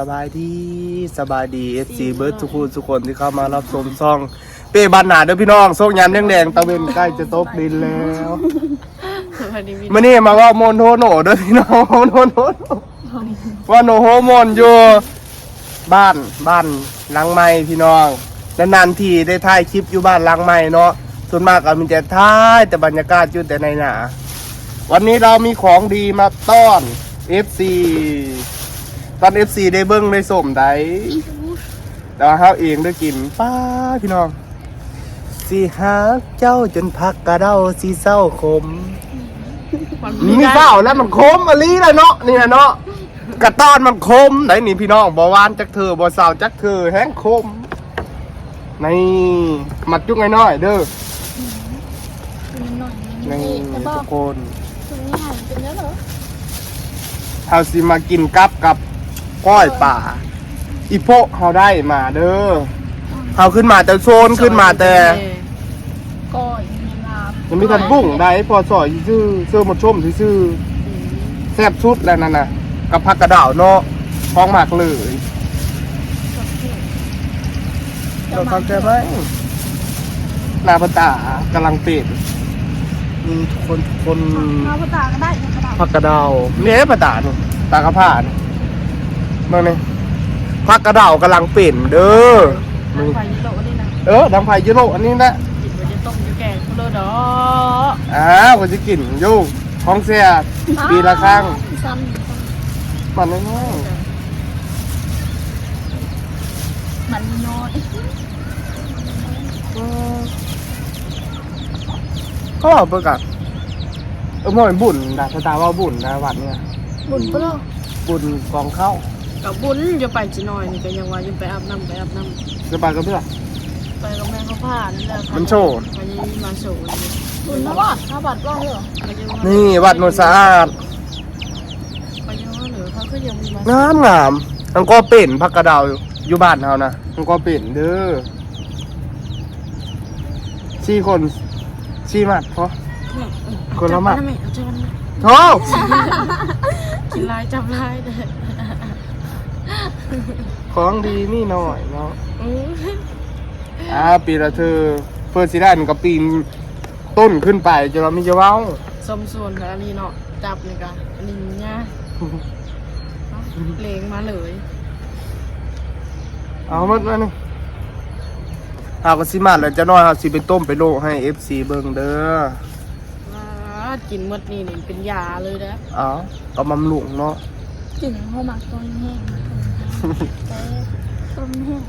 สบายดีสบายดีเอซีเบิร์ดทุกคนทุกคนที่เข้ามารับชมซ่อง เป้บันหนาเด้อพี่น้องส่งยามแดงๆตะเวนใกล้จะตกดินแล้วสวัสดีพี่มื่อนี้มาว่าโมนโทโหนเด้อพี่น้องโมนโทโหนว่าโนโฮโมนอยู่บ้านบ้านหลังใหม่พี่น้องนานๆทีได้ถ่ายคลิปอยู่บ้านหลังใหม่เนาะส่วนมากก็มีแต่ถ่ายแต่บรรยากาศอยู่แต่ในหนาวันนี้เรามีของดีมาต้อน FC ตอน FC ได้เบิ้งได้สมได้แต่ว่าเขาเองได้กินป้าพี่น้องสีหาเจ้าจนพักกระเด้าสีเศร้าคมมันมีเศร้าแล้วมันคมอะลีแล้วเนาะนี่นะเนาะกระต้อนมันคมไหนนี่พี่น้องบอวานจักเธอบอสาวจักเธอแห้งคมนี่มัดจุกน้อยๆเด้อหน่อยนี่จะบอทุกกคนตรงนี้หันเป็นแล้วเหรอเฮาสิมากินกับกับ ก้อยป่า อีโพะเฮาได้มาเด้อเฮาขึ้นมาแต่โซนขึ้นมาแต่ก้อยมีลาบยังไม่ทันบุ้งได้พอสอยซื่อเสื้อหมดชุ่มซื่อแซ่บสุดแล้วนั่นน่ะกับผักกระดาวเนาะท้องหมากเลยเราทำใจไหมหนาปตากำลังเป็ดมีทุกคนทุกคนข้าวปลาก็ได้กระดาษผักกระเดาวเนี่ยปะตานี่ตากระผ่าน มาเนี่ยผักกระเดาวกำลังเป็นเด้อน้ำไฟยี่โลนี่นะเออดังไฟยุโรปอันนี้นะกินไปจะต้มจะแกงเพลอดออ้าวก็จะกินอยู่ของเสียปีละครั้งซ้มันน้อยำมันน้อยๆก็เอาไปกับเออมันบุญดาสตาว่าบุญนะวัดเนี่ยบุญเปล่าบุญกองเข้า กับบุญจะไปจีน่อยนี่ก็ยังว่ายังไปอาบน้ำไปอาบน้จะไปกับเพื่อนำไปกับแม่เขาผ่านั่นแหละมันโชว์มันยังมาโชว์เลยบุญนะวัดข้าวบัตรว่างเหรอมันยังว่านี่วัดโนนสะอาดมันยังว่าเหนือเขาก็ยังมีมางามงามมันก็เป็นพักกระดาวอยู่อยู่บ้านเฮานะมันก็เป็นเด้อสี่คนสี่มัดพอ คนละหมัดจับไเอาจับมันโธ่กินลายจับลายเลย ของดีนี่หน่อยเนาะอื้ออ่าปีละเธอเฟิร์สซีได้มันก็ปีนต้นขึ้นไปจนเราไม่จะเว้าสมส่วนกับอันนี้เนาะจับนี่กันอันนี้เนี่ยเลงมาเลย เอาหมดมานี่เอาก็สิมาแล้วจะน้อยเอาสิไปต้มไปโลให้ FC เบิ่งเด้อว้ากินหมดนี่นี่เป็นยาเลยนะเอาก็บำรุงเนาะกลิ่นข้าวหมักต้นแห้งต้นแห้ง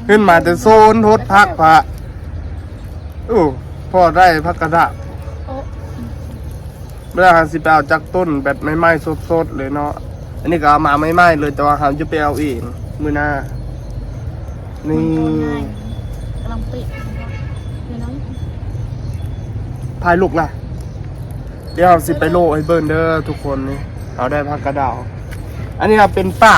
ขึ้นมาแต่โซนทดพักพระอู้พ่อได้พักกระดาษเมื่อหาสิไปเอาจากต้นแบบไม่ไหม้สดๆเลยเนาะ อันนี้ก็เอามาไม่ไหม้เลยแต่ว่าหามจะไปเอาเองมือหน้า นี่กำลังปิดพายลูกล่ะ เดี๋ยวเอาสิไปโลให้เบิร์นเด้อทุกคนนี่ เอาได้พักกระดาว อันนี้ครับเป็นป่า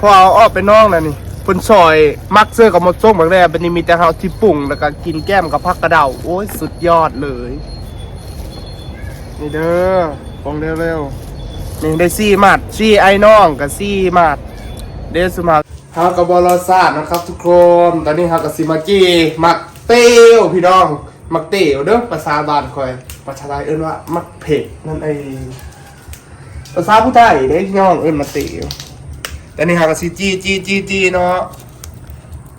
พอเอาออกไปนอกแล้วนี่เพิ่นซอยมักเสื้อกับหมดส้มแบบแรกเป็นนี่มีแต่เฮาที่ปรุงแล้วก็กินแก้มกับพักกระดาโอ้ยสุดยอดเลย นี่เด้อปองเร็วๆนี่ได้ซี่มัดซี่ไอ้น้องกับซี่มัดเดสมาเฮากับบอลซาดนะครับ ทุกคน ตอนนี้เฮากับซิมาจีมักเตียวพี่น้องมักเตียวเด้อภาษาบ้านคอยภาษาไทยเอิ้นว่ามักเผ็ดนั่นเองภาษาผู้ไทยเด้พี่น้องเอิ้นมักเตียว แต่นี่เฮากับซิจีจีจีจีเนาะ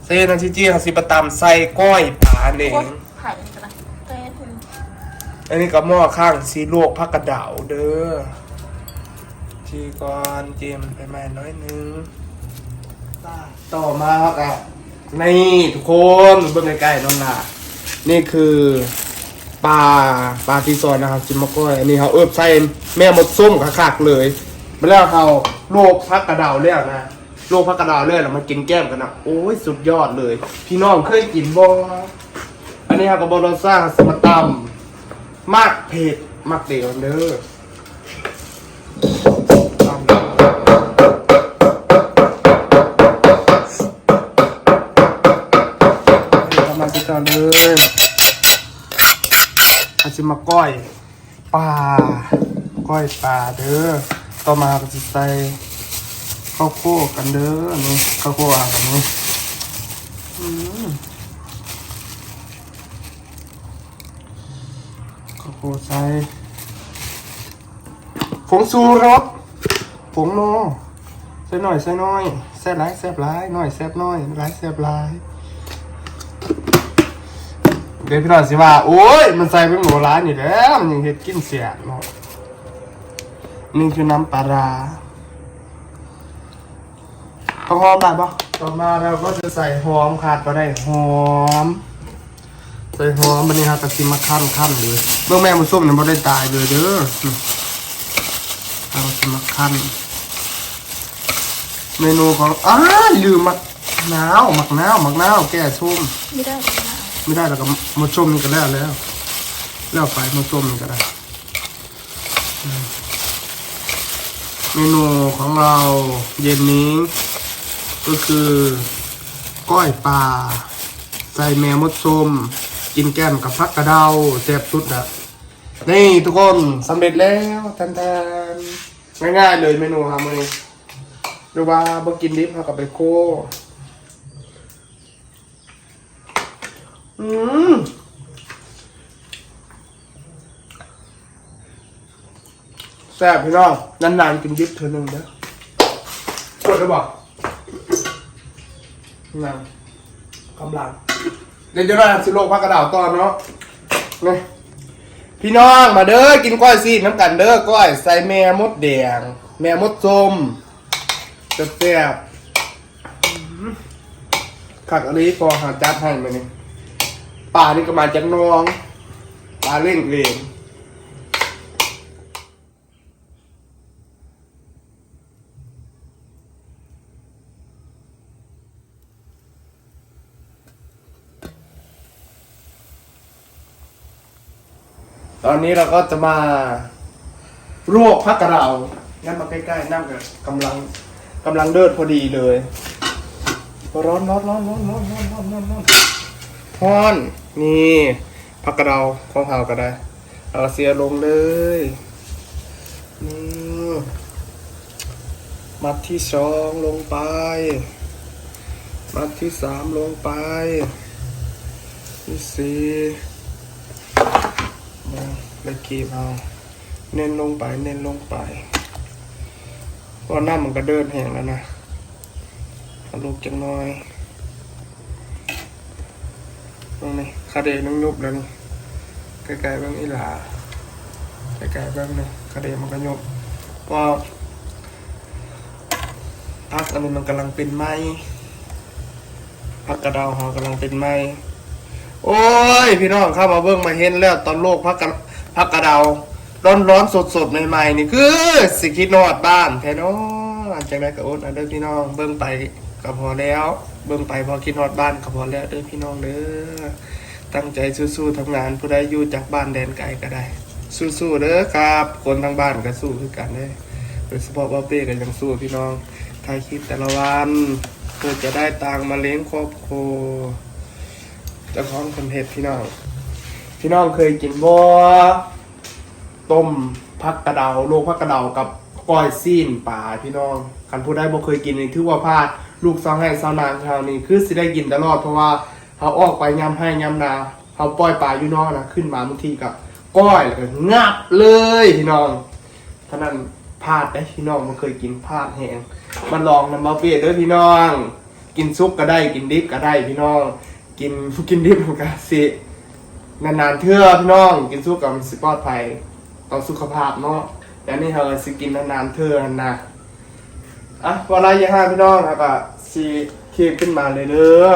เซนันซิจีเฮาสิประตำใส่ก้อยปลาเอง ไข่กันนะเต้ถึงอันนี้ก็หม้อข้างสีลวกผักกระเดาวเด้อทีก่อนเจมมันไปใหม่น้อยนึงต่อมาครับอะนี่ทุกคนเบิ่งใกล้ๆน้องล่ะนี่คือปลาปลาที่ซอยนะครับจิมมะก้อยอันนี้เขาเอิบใส่แม่หมดส้มคักๆเลย มาแล้วเขาลวกผักกระเดาวแล้วนะลวกผักกระเดาวแล้วแล้วมากินแก้มกันนะโอ้ยสุดยอดเลย พี่น้องเคยกินบ่อันนี้ครับกับบอลซ่าสมาตำมากเผ็ดมากเดียวเด้อทำมาสิก่อนเลยอาจิมาก้อยปลาก้อยปลาเด้อ ต่อมาก็จะใส่ข้าวโพดกันเด้อนี่ข้าวโพดอะกันนี่ข้าวโพดใส่ผงซูรสผงโนใส่หน่อยใส่น้อยแซ่บหลายแซ่บหลายน้อยแซ่บน้อยหลายแซ่บหลายเดี๋ยวพี่น้องสิว่า โอ้ย มันใส่เป็นหมูร้านอยู่แล้ว มันยังเห็ดกินเสียเนาะ นี่คือน้ำปลาร้าเอาหอมได้ปะต่อมาเราก็จะใส่หอมขาดก็ได้หอม ใส่หอมมันนี่ฮะตะกินมาขั้นขั้นเลยเมื่อแม่มันส้มเนี่ยไม่ได้ตายเลยเด้ออืมเอาจะมาขั้นเมนูของอ้าลืมมักนาวมักนาวมักนาวแก้ชุ่มไม่ได้ไม่ได้ไม่ได้แล้วก็มาชมนี่ก็แล้วแล้วแล้วไปมาชมนี่ก็ได้อืม เมนูของเราเย็นนี้ ก็คือก้อยปลาใส่แมวมดส้มกินแก้มกับพักกระเดาแซ่บสุดอะนี่ทุกคนสำเร็จแล้วทันทันๆง่ายๆเลยเมนูครับมื้อนี้หรือว่าบ่กินดิบเอากับไปโคอืม แซ่บพี่น้องนานๆกินดิบเธอหนึ่งเด้อกดได้บอกนั่งกำลังเดี๋ยวจะได้สิโลกพักกระดาวตอนเนาะนี่พี่น้องมาเด้อกินก้อยซีน้ำกันเด้อก้อยใส่แม่มดแดง แม่มดส้มแซ่บๆอืมขักอะไรพอหาจัดให้มานี่ป่านี่ก็มาจากน้องป่าเล่งเอง ตอนนี้เราก็จะมารวบพักกระเรางั้นมาใกล้ๆนั่งกันกำลังกำลังเดินพอดีเลยร้อนร้อนร้อนร้อนร้อนร้อนร้อนร้อนร้อนพอนนี่พักกระเดาของเฮาก็ได้เอาเสียลงเลยนี่มัดที่สองลงไป มัดที่สามลงไปที่สี่ มาเลยกีบเอา เน้นลงไป เน้นลงไปเพราะหน้ามันก็เดินแห้งแล้วนะเอาลูกจังน้อยตรงนี้คาเดนุ่งยุบแล้วนี่ใกล้ๆบ้างอีหลาใกล้ๆบ้างนี่คาเดมันก็ยุบเพราพักอันนี้มันกำลังเป็นไม้พักกระดาวหอกำลังเป็นไม้โอ้ย พี่น้องเข้ามาเบิ่งมาเห็นแล้วตอนโลกพักกระพักกระเดาร้อนร้อนสดสดๆใหม่ๆนี่คือสิคิดนอดบ้านแท้เนาะจากนั้นก็อดอันเด้อพี่น้อง เบิ่งไปก็พอแล้ว เบิ่งไปพอคิดนอดบ้านก็พอแล้วเด้อพี่น้องเด้อตั้งใจสู้ๆทำงานผู้ใดอยู่จากบ้านแดนไกลก็ได้ สู้ๆเด้อครับ คนทางบ้านก็สู้คือกันเด้อโดยเฉพาะว่าเป้ก็ยังสู้พี่น้องถ่ายคลิปแต่ละวันเพื่อจะได้ตังมาเลี้ยงครอบครัวจะของคนเห็ดพี่น้อง พี่น้องเคยกินบ่ต้มผักกระเดาโลกผักกระเดากับก้อยซีนป่าพี่น้องคันผู้ใดบ่เคยกินนี่ถือว่าพลาดลูกสาวให้สาวนางชาวนี้คือสิได้กินตลอดเพราะว่าเขาออกไปยำให้ยำนาเขาปล่อยปลาอยู่นอกนะขึ้นมาบางทีกับก้อยแล้วก็งับเลยพี่น้องท่านั้นพลาดได้พี่น้องมันเคยกินพลาดแหงมันลองนำมาเปียด้อพี่น้อง กินซุปก็ได้กินดิบก็ได้พี่น้อง กินกินดิบมันก็สิ นานๆเทื่อพี่น้องกินซุปกับสิปลอดภัยต่อสุขภาพเนาะแต่นี่เราสิกินนานๆเทื่อนะอะเวลาอย่าห้าพี่น้องครับอะสีเคียขึ้นมาเลยเด้อ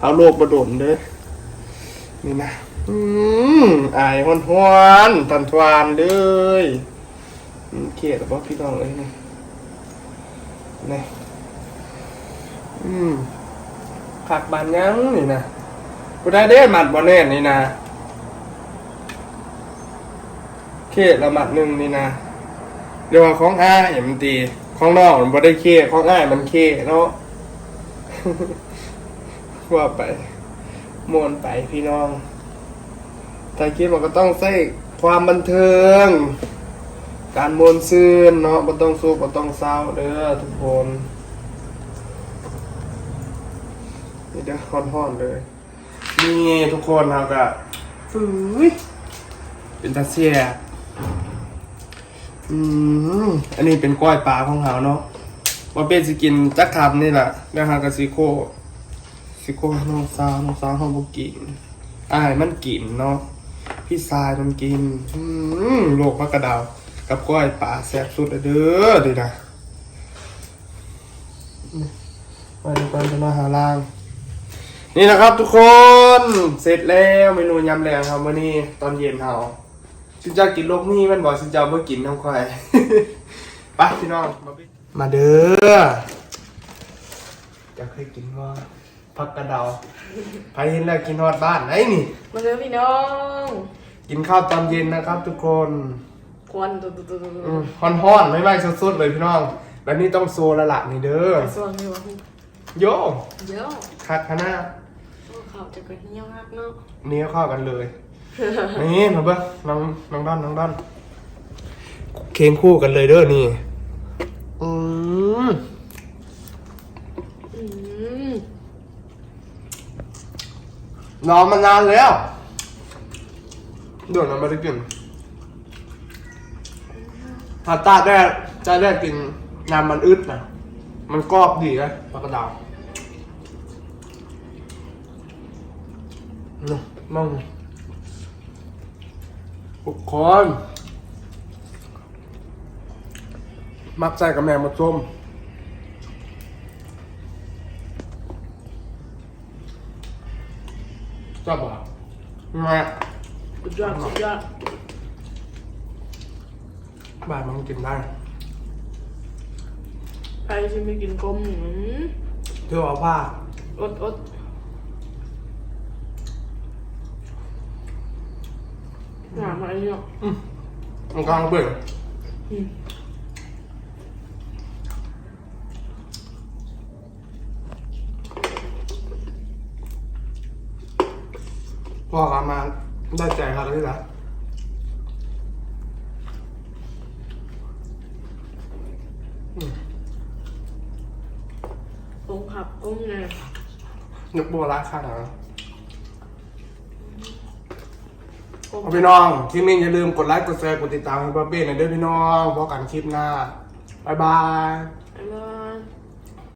เอาโลกมาโดนเด้อนี่นะอืมอายหวนหวนๆทันทวานเลยเขียดบอกพี่น้องเลยนี่นี่อืมผักบานยังนี่นะกูได้เด้หมัดบอลแน่นี่นะ เขียดละหมัดหนึ่งนี่นะเดี๋ยวว่าของอ้ายมันตีของนอกมันบ่ได้เขียดของอ้ายมันเขียดเนาะว่าไปมวนไปพี่น้องถ่ายคลิปมันก็ต้องใส่ความบันเทิง การมวนซื่นเนาะบ่ต้องสู้บ่ต้องเศร้าเด้อทุกคนนี่เด้อฮ้อนๆเลย นี่ทุกคนเราก็ฟื้ยเป็นตาเสีย อืมอันนี้เป็นกล้อยปลาของเขาเนาะว่าเป็นสกินจักคำนี่แหละแล้วหากบซิโคซิโคน้องสาวน้องสาวเขาบ่กินอ้ายมันกินเนาะพี่ชายมันกิน อืมโลกพักระดาว กับกล้อยปลาแซ่บสุดเลยเด้อดีนะมาดูกันจะมาหาล่าง นี่นะครับทุกคนเสร็จแล้วเมนูยำแรงครับวันนี้ตอนเย็นเรา ชินจะกินโลกนี่มันบอกชินจะเมื่อกินน้ำควาย ไปพี่น้อง มาปิมาเด้อจะเคยกินว่าผักกระเดาใครเห็นแล้วกินฮอดบ้านไหนนี่ มาเด้อพี่น้องกินข้าวตอนเย็นนะครับ ทุกคนควันตุ๊ดตุ๊ดตุ๊ดตุ๊ดอืมฮ้อนๆไม่ไหม้สดๆเลยพี่น้องแบบนี้ต้องโซละละนี่เด้อไปส่วนพี่วะโยเยอะคักขนาดโอ้ข่าวจะเกิดเหี้ยวมากเนาะนี้เข้ากันเลย นี่มาเบิ้งน้องน้องด้อนน้องด้อนเคียงคู่กันเลยเด้อนี่อืมอืมรอมานานแล้วเดี๋ยวเราไม่ได้กินถ้าตาแรกจะแรกกินน้ำมันอึดนะมันกรอบดีนะปลากระดาวนี่มอง ทุกคนมักใส่กับแมงมาส้มชอบอะแม่สุดยอดสุดยอดบ้านมันกินได้ใครที่ไม่กินกลมอืมเธอเอาผ้าอดอด หนามาเนาะอืมมันกำลังเบื่ออืมพ่อกลับมาได้ใจครับที่รักกลมผับกลมไงนึกบัวรักข้างหลังกลม เอาพี่น้องคลิปนี้อย่าลืมกดไลค์กดแชร์กดติดตามให้ป้าเป้หน่อยเด้อพี่น้องพบกันคลิปหน้า บ๊ายบาย บ๊ายบาย